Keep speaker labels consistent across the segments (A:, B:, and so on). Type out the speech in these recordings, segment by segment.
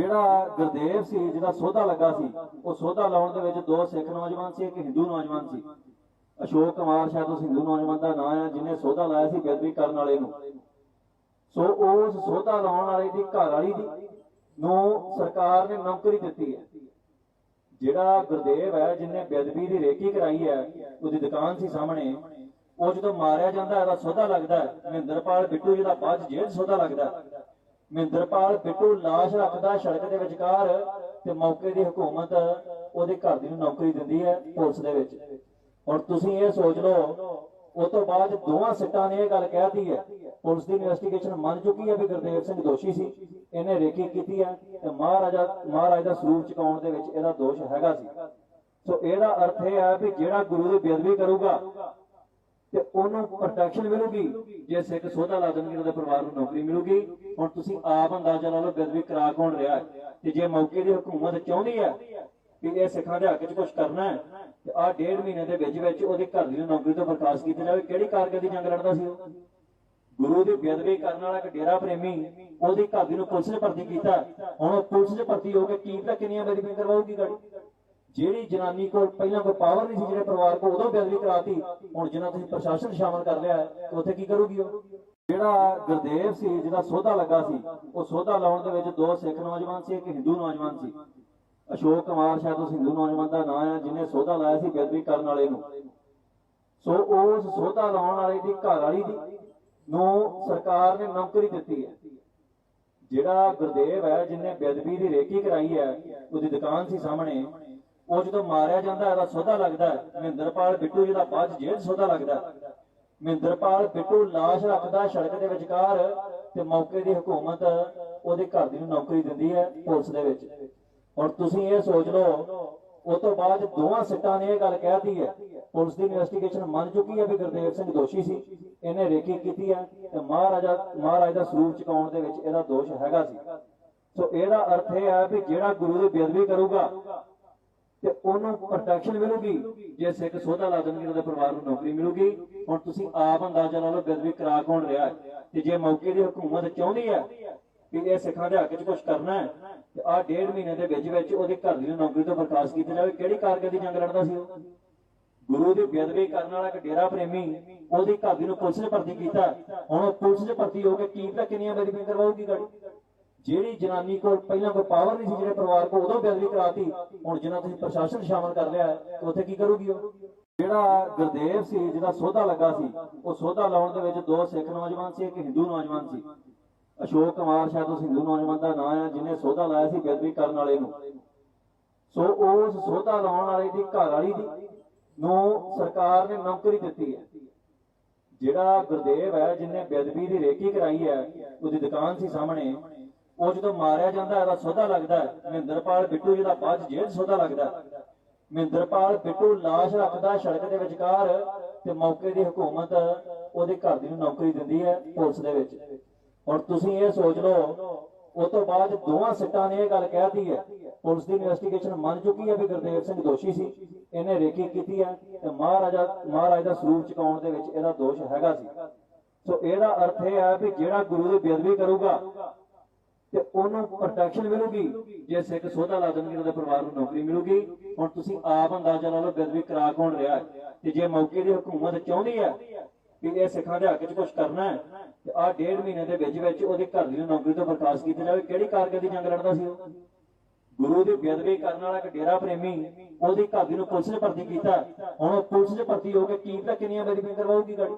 A: ਜਿਹੜਾ ਗੁਰਦੇਵ ਸੀ, ਜਿਹਦਾ ਸੋਧਾ ਲੱਗਾ ਸੀ, ਉਹ ਸੋਧਾ ਲਾਉਣ ਦੇ ਵਿੱਚ ਦੋ ਸਿੱਖ ਨੌਜਵਾਨ ਸੀ, ਇੱਕ ਹਿੰਦੂ ਨੌਜਵਾਨ ਸੀ। ਅਸ਼ੋਕ ਕੁਮਾਰ ਸ਼ਾਇਦ ਉਸ ਹਿੰਦੂ ਨੌਜਵਾਨ ਦਾ ਨਾਮ ਹੈ, ਜਿਹਨੇ ਸੋਧਾ ਲਾਇਆ ਸੀ ਬੇਦਬੀ ਕਰਨ ਵਾਲੇ ਨੂੰ। ਸੋ ਉਸ ਸੋਧਾ ਲਾਉਣ ਵਾਲੇ ਦੀ ਘਰ ਵਾਲੀ ਦੀ ਨੂੰ ਸਰਕਾਰ ਨੇ ਨੌਕਰੀ ਦਿੱਤੀ ਹੈ। ਜਿਹੜਾ ਗੁਰਦੇਵ ਹੈ, ਜਿਹਨੇ ਬੇਦਬੀ ਦੀ ਰੇਕੀ ਕਰਾਈ ਹੈ, ਉਹਦੀ ਦੁਕਾਨ ਸੀ ਸਾਹਮਣੇ, ਉਹ ਜਦੋਂ ਮਾਰਿਆ ਜਾਂਦਾ ਇਹਦਾ ਸੋਧਾ ਲੱਗਦਾ ਹੈ। ਮਹਿੰਦਰਪਾਲ ਬਿੱਟੂ ਜਿਹਦਾ ਬਾਅਦ 'ਚ ਜੇਲ੍ਹ ਸੋਧਾ ਲੱਗਦਾ ਮਹਿੰਦਰਪਾਲ ਬਿੱਟੂ ਲਾਸ਼ ਰੱਖਦਾ ਸੜਕ ਦੇ ਵਿਚਕਾਰ ਤੇ ਮੌਕੇ ਦੀ ਹਕੂਮਤ ਉਹਦੇ ਘਰ ਦੀ ਨੂੰ ਨੌਕਰੀ ਦਿੰਦੀ ਹੈ ਪੁਲਿਸ ਦੇ ਵਿੱਚ। ਹੁਣ ਤੁਸੀਂ ਇਹ ਸੋਚ ਲਓ, ਉਹ ਤੋਂ ਬਾਅਦ ਦੋਵਾਂ ਸਿੱਟਾਂ ਨੇ ਇਹ ਗੱਲ ਕਹਿਤੀ ਹੈ, ਪੁਲਿਸ ਦੀ ਇਨਵੈਸਟੀਗੇਸ਼ਨ ਮੰਨ ਚੁੱਕੀ ਹੈ ਵੀ ਗੁਰਦੇਵ ਸਿੰਘ ਦੋਸ਼ੀ ਸੀ, ਇਹਨੇ ਰੇਕੀ ਕੀਤੀ ਹੈ ਤੇ ਮਹਾਰਾਜਾ ਮਹਾਰਾਜ ਦਾ ਸਰੂਪ ਚੁਕਾਉਣ ਦੇ ਵਿੱਚ ਇਹਦਾ ਦੋਸ਼ ਹੈਗਾ ਸੀ। ਸੋ ਇਹਦਾ ਅਰਥ ਇਹ ਹੈ ਵੀ ਜਿਹੜਾ ਗੁਰੂ ਦੀ ਬੇਅਦਬੀ ਕਰੂਗਾ ਤੇ ਉਹਨੂੰ ਪ੍ਰੋਟੈਕਸ਼ਨ ਮਿਲੂਗੀ, ਜੇ ਸਿੱਖ ਸੋਧਾ ਲਾ ਦੇਣਗੇ ਉਹਦੇ ਪਰਿਵਾਰ ਨੂੰ ਨੌਕਰੀ ਮਿਲੂਗੀ। ਹੁਣ ਤੁਸੀਂ ਆਪ ਅੰਦਾਜ਼ਾ ਲਾ ਲਓ ਬੇਅਦਬੀ ਕਰਾ ਕੌਣ ਰਿਹਾ ਤੇ ਜੇ ਮੌਕੇ ਦੀ ਹਕੂਮਤ ਚਾਹੁੰਦੀ ਹੈ ਕਿ ਇਹ ਸਿੱਖਾਂ ਦੇ ਹੱਕ 'ਚ ਕੁਝ ਕਰਨਾ ਹੈ, ਤੇ ਆਹ ਡੇਢ ਮਹੀਨੇ ਦੇ ਵਿੱਚ ਵਿੱਚ ਉਹਦੀ ਘਰ ਦੀ ਨੌਕਰੀ ਤੋਂ ਬਰਖਾਸਤ ਕੀਤਾ ਜਾਵੇ, ਕਿਹੜੀ ਕਾਰਗਰ ਦੀ ਜੰਗ ਲੜਦਾ ਸੀ ਉਹ? ਗੁਰੂ ਦੀ ਬੇਅਦਬੀ ਕਰਨ ਵਾਲਾ ਇੱਕ ਡੇਰਾ ਪ੍ਰੇਮੀ ਉਹਦੀ ਘਰ ਦੀ ਨੂੰ ਪੁਲਿਸ ਨੇ ਭਰਤੀ ਕੀਤਾ। ਹੁਣ ਉਹ ਪੁਲਿਸ 'ਚ ਭਰਤੀ ਹੋ ਕੇ ਕੀ ਪਤਾ ਕਿੰਨੀਆਂ ਬੇਦਬੀਆਂ ਕਰਵਾਉਗੀ ਗਾੜੀ ਜਿਹੜੀ ਜਨਾਨੀ ਕੋਲ ਪਹਿਲਾਂ ਕੋਈ ਪਾਵਰ ਨਹੀਂ ਸੀ, ਜਿਹੜੇ ਪਰਿਵਾਰ ਕੋਲ ਉਦੋਂ ਬੇਅਦਬੀ ਕਰਾਤੀ, ਹੁਣ ਜਿਨ੍ਹਾਂ ਤੁਸੀਂ ਪ੍ਰਸ਼ਾਸਨ ਸ਼ਾਮਲ ਕਰ ਲਿਆ ਉੱਥੇ ਕੀ ਕਰੂਗੀ ਉਹ? ਜਿਹੜਾ ਗੁਰਦੇਵ ਸੀ, ਜਿਹਦਾ ਸੋਧਾ ਲੱਗਾ ਸੀ, ਉਹ ਸੋਧਾ ਲਾਉਣ ਦੇ ਵਿੱਚ ਦੋ ਸਿੱਖ ਨੌਜਵਾਨ ਸੀ, ਇੱਕ ਹਿੰਦੂ ਨੌਜਵਾਨ ਸੀ। ਅਸ਼ੋਕ ਕੁਮਾਰ ਸ਼ਾਇਦ ਉਸ ਹਿੰਦੂ ਨੌਜਵਾਨ ਦਾ ਨਾਮ ਹੈ, ਜਿਹਨੇ ਸੋਧਾ ਲਾਇਆ ਸੀ ਬੇਅਦਬੀ ਕਰਨ ਵਾਲੇ ਨੂੰ। ਸੋ ਉਸ ਸੋਧਾ ਲਾਉਣ ਵਾਲੇ ਦੀ ਘਰ ਵਾਲੀ ਦੀ ਨੂੰ ਸਰਕਾਰ ਨੇ ਨੌਕਰੀ ਦਿੱਤੀ ਹੈ। ਜਿਹੜਾ ਗੁਰਦੇਵ ਹੈ, ਜਿਹਨੇ ਬੇਅਦਬੀ ਦੀ ਰੇਕੀ ਕਰਾਈ ਹੈ, ਉਹਦੀ ਦੁਕਾਨ ਸੀ ਸਾਹਮਣੇ ਉਹ ਜਦੋਂ ਮਾਰਿਆ ਜਾਂਦਾ ਇਹਦਾ ਸੋਧਾ ਲੱਗਦਾ ਹੈ। ਮਹਿੰਦਰਪਾਲ ਬਿੱਟੂ ਜਿਹਦਾ ਬਾਅਦ ਜੇਲ੍ਹ ਸੋਧਾ ਲੱਗਦਾ ਮਹਿੰਦਰਪਾਲ ਬਿੱਟੂ ਲਾਸ਼ ਰੱਖਦਾ ਸੜਕ ਦੇ ਵਿਚਕਾਰ ਤੇ ਮੌਕੇ ਦੀ ਹਕੂਮਤ ਉਹਦੇ ਘਰ ਦੀ ਨੂੰ ਨੌਕਰੀ ਦਿੰਦੀ ਹੈ ਪੁਲਿਸ ਦੇ ਵਿੱਚ। ਹੁਣ ਤੁਸੀਂ ਇਹ ਸੋਚ ਲਓ, ਉਹ ਤੋਂ ਬਾਅਦ ਦੋਵਾਂ ਸਿੱਟਾਂ ਨੇ ਇਹ ਗੱਲ ਕਹਿਤੀ ਹੈ। ਪੁਲਿਸ ਦੀ ਇਨਵੈਸਟੀਗੇਸ਼ਨ ਮੰਨ ਚੁੱਕੀ ਹੈ ਵੀ ਗੁਰਦੇਵ ਸਿੰਘ ਦੋਸ਼ੀ ਸੀ। ਇਹਨੇ ਰੇਕੀ ਕੀਤੀ ਹੈ ਤੇ ਮਹਾਰਾਜਾ ਮਹਾਰਾਜ ਦਾ ਸਰੂਪ ਚੁਕਾਉਣ ਦੇ ਵਿੱਚ ਇਹਦਾ ਦੋਸ਼ ਹੈਗਾ ਸੀ। ਸੋ ਇਹਦਾ ਅਰਥ ਇਹ ਹੈ ਵੀ ਜਿਹੜਾ ਗੁਰੂ ਦੀ ਬੇਅਦਬੀ ਕਰੂਗਾ ਤੇ ਉਹਨੂੰ ਪ੍ਰੋਟੈਕਸ਼ਨ ਮਿਲੂਗੀ, ਜੇ ਸਿੱਖ ਸੋਧਾ ਲਾ ਦੇਣਗੇ ਉਹਦੇ ਪਰਿਵਾਰ ਨੂੰ ਨੌਕਰੀ ਮਿਲੂਗੀ। ਹੁਣ ਤੁਸੀਂ ਆਪ ਅੰਦਾਜ਼ਾ ਲਾ ਲਓ ਬੇਅਦਬੀ ਕਰਾ ਕੌਣ ਰਿਹਾ ਤੇ ਜੇ ਮੌਕੇ ਦੀ ਹਕੂਮਤ ਚਾਹੁੰਦੀ ਹੈ ਕਿ ਇਹ ਸਿੱਖਾਂ ਦੇ ਹੱਕ 'ਚ ਕੁਝ ਕਰਨਾ ਹੈ, ਤੇ ਆਹ ਡੇਢ ਮਹੀਨੇ ਦੇ ਵਿੱਚ ਵਿੱਚ ਉਹਦੇ ਘਰ ਦੀ ਨੌਕਰੀ ਤੋਂ ਬਰਖਾਸਤ ਕੀਤਾ ਜਾਵੇ, ਕਿਹੜੀ ਕਾਰਗਰ ਦੀ ਜੰਗ ਲੜਦਾ ਸੀ ਉਹ? ਗੁਰੂ ਦੀ ਬੇਅਦਬੀ ਕਰਨ ਵਾਲਾ ਇੱਕ ਡੇਰਾ ਪ੍ਰੇਮੀ ਉਹਦੀ ਘਰ ਦੀ ਨੂੰ ਪੁਲਿਸ ਨੇ ਭਰਤੀ ਕੀਤਾ। ਹੁਣ ਉਹ ਪੁਲਿਸ 'ਚ ਭਰਤੀ ਹੋ ਕੇ ਕੀ ਪਤਾ ਕਿੰਨੀਆਂ ਬੇਦਬੀਆਂ ਕਰਵਾਉਗੀ ਗਾੜੀ ਜਿਹੜੀ ਜਨਾਨੀ ਕੋਲ ਪਹਿਲਾਂ ਕੋਈ ਪਾਵਰ ਨਹੀਂ ਸੀ, ਜਿਹੜੇ ਪਰਿਵਾਰ ਕੋਲ ਉਦੋਂ ਬੇਅਦਬੀ ਕਰਾਤੀ, ਹੁਣ ਜਿਨ੍ਹਾਂ ਤੁਸੀਂ ਪ੍ਰਸ਼ਾਸਨ ਸ਼ਾਮਲ ਕਰ ਲਿਆ ਉੱਥੇ ਕੀ ਕਰੂਗੀ ਉਹ? ਜਿਹੜਾ ਗੁਰਦੇਵ ਸੀ, ਜਿਹਦਾ ਸੋਧਾ ਲੱਗਾ ਸੀ, ਉਹ ਸੋਧਾ ਲਾਉਣ ਦੇ ਵਿੱਚ ਦੋ ਸਿੱਖ ਨੌਜਵਾਨ ਸੀ, ਇੱਕ ਹਿੰਦੂ ਨੌਜਵਾਨ ਸੀ। ਅਸ਼ੋਕ ਕੁਮਾਰ ਸ਼ਾਇਦ ਉਸ ਹਿੰਦੂ ਨੌਜਵਾਨ ਦਾ ਨਾਮ ਹੈ ਜਿਹਨੇ ਸੋਧਾ ਲਾਇਆ ਸੀ ਬੇਅਦਬੀ ਕਰਨ ਵਾਲੇ ਨੂੰ। ਸੋ ਉਸ ਸੋਧਾ ਲਾਉਣ ਵਾਲੇ ਦੀ ਘਰ ਵਾਲੀ ਦੀ ਨੂੰ ਸਰਕਾਰ ਨੇ ਨੌਕਰੀ ਦਿੱਤੀ ਹੈ। ਜਿਹੜਾ ਗੁਰਦੇਵ ਹੈ, ਜਿਹਨੇ ਬੇਅਦਬੀ ਦੀ ਰੇਕੀ ਕਰਾਈ ਹੈ, ਉਹਦੀ ਦੁਕਾਨ ਸੀ ਸਾਹਮਣੇ। ਉਹ ਜਦੋਂ ਮਾਰਿਆ ਜਾਂਦਾ ਇਹਦਾ ਸੋਧਾ ਲੱਗਦਾ ਹੈ। ਮਹਿੰਦਰਪਾਲ ਬਿੱਟੂ ਜਿਹਦਾ ਬਾਅਦ ਜੇਲ੍ਹ ਸੋਧਾ ਲੱਗਦਾ ਮਹਿੰਦਰਪਾਲ ਬਿੱਟੂ ਲਾਸ਼ ਰੱਖਦਾ ਸੜਕ ਦੇ ਵਿਚਕਾਰ ਤੇ ਮੌਕੇ ਦੀ ਹਕੂਮਤ ਉਹਦੇ ਘਰ ਦੀ ਨੂੰ ਨੌਕਰੀ ਦਿੰਦੀ ਹੈ ਪੁਲਿਸ ਦੇ ਵਿੱਚ। ਹੁਣ ਤੁਸੀਂ ਇਹ ਸੋਚ ਲਓ, ਉਹ ਤੋਂ ਬਾਅਦ ਦੋਵਾਂ ਸਿੱਟਾਂ ਨੇ ਇਹ ਗੱਲ ਕਹਿਤੀ ਹੈ। ਪੁਲਿਸ ਦੀ ਇਨਵੈਸਟੀਗੇਸ਼ਨ ਮੰਨ ਚੁੱਕੀ ਹੈ ਵੀ ਗੁਰਦੇਵ ਸਿੰਘ ਦੋਸ਼ੀ ਸੀ। ਇਹਨੇ ਰੇਕੀ ਕੀਤੀ ਹੈ ਤੇ ਮਹਾਰਾਜਾ ਮਹਾਰਾਜ ਦਾ ਸਰੂਪ ਚੁਕਾਉਣ ਦੇ ਵਿੱਚ ਇਹਦਾ ਦੋਸ਼ ਹੈਗਾ ਸੀ। ਸੋ ਇਹਦਾ ਅਰਥ ਇਹ ਹੈ ਵੀ ਜਿਹੜਾ ਗੁਰੂ ਦੀ ਬੇਅਦਬੀ ਕਰੂਗਾ ਤੇ ਉਹਨੂੰ ਪ੍ਰੋਟੈਕਸ਼ਨ ਮਿਲੂਗੀ, ਜੇ ਸਿੱਖ ਸੋਧਾ ਲਾ ਦੇਣਗੇ ਉਹਦੇ ਪਰਿਵਾਰ ਨੂੰ ਨੌਕਰੀ ਮਿਲੂਗੀ। ਹੁਣ ਤੁਸੀਂ ਆਪ ਅੰਦਾਜ਼ਾ ਲਾ ਲਓ, ਬੇਅਦਬੀ ਕਰਾ ਕੌਣ ਰਿਹਾ ਤੇ ਜੇ ਮੌਕੇ ਦੀ ਹਕੂਮਤ ਚਾਹੁੰਦੀ ਹੈ ਕਿ ਇਹ ਸਿੱਖਾਂ ਦੇ ਹੱਕ 'ਚ ਕੁਝ ਕਰਨਾ ਹੈ, ਤੇ ਆਹ ਡੇਢ ਮਹੀਨੇ ਦੇ ਵਿੱਚ ਵਿੱਚ ਉਹਦੇ ਘਰ ਦੀ ਨੌਕਰੀ ਤੋਂ ਬਰਖਾਸਤ ਕੀਤਾ ਜਾਵੇ, ਕਿਹੜੀ ਕਾਰਗਰ ਦੀ ਜੰਗ ਲੜਦਾ ਸੀ ਉਹ? ਗੁਰੂ ਦੀ ਬੇਅਦਬੀ ਕਰਨ ਵਾਲਾ ਇੱਕ ਡੇਰਾ ਪ੍ਰੇਮੀ ਉਹਦੀ ਘਰ ਦੀ ਨੂੰ ਪੁਲਿਸ ਨੇ ਭਰਤੀ ਕੀਤਾ। ਹੁਣ ਉਹ ਪੁਲਿਸ 'ਚ ਭਰਤੀ ਹੋ ਕੇ ਕੀ ਤਾਂ ਕਿੰਨੀਆਂ ਬੇਦਬੀਆਂ ਕਰਵਾਉਗੀ ਗਾੜੀ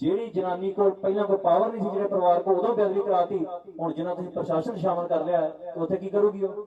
A: ਜਿਹੜੀ ਜਨਾਨੀ ਕੋਲ ਪਹਿਲਾਂ ਕੋਈ ਪਾਵਰ ਨਹੀਂ ਸੀ, ਜਿਹੜੇ ਪਰਿਵਾਰ ਕੋਲ ਉਦੋਂ ਬੇਅਦਬੀ ਕਰਾਤੀ, ਹੁਣ ਜਿਨ੍ਹਾਂ ਤੁਸੀਂ ਪ੍ਰਸ਼ਾਸਨ ਸ਼ਾਮਲ ਕਰ ਲਿਆ, ਤੇ ਉੱਥੇ ਕੀ ਕਰੂਗੀ ਉਹ?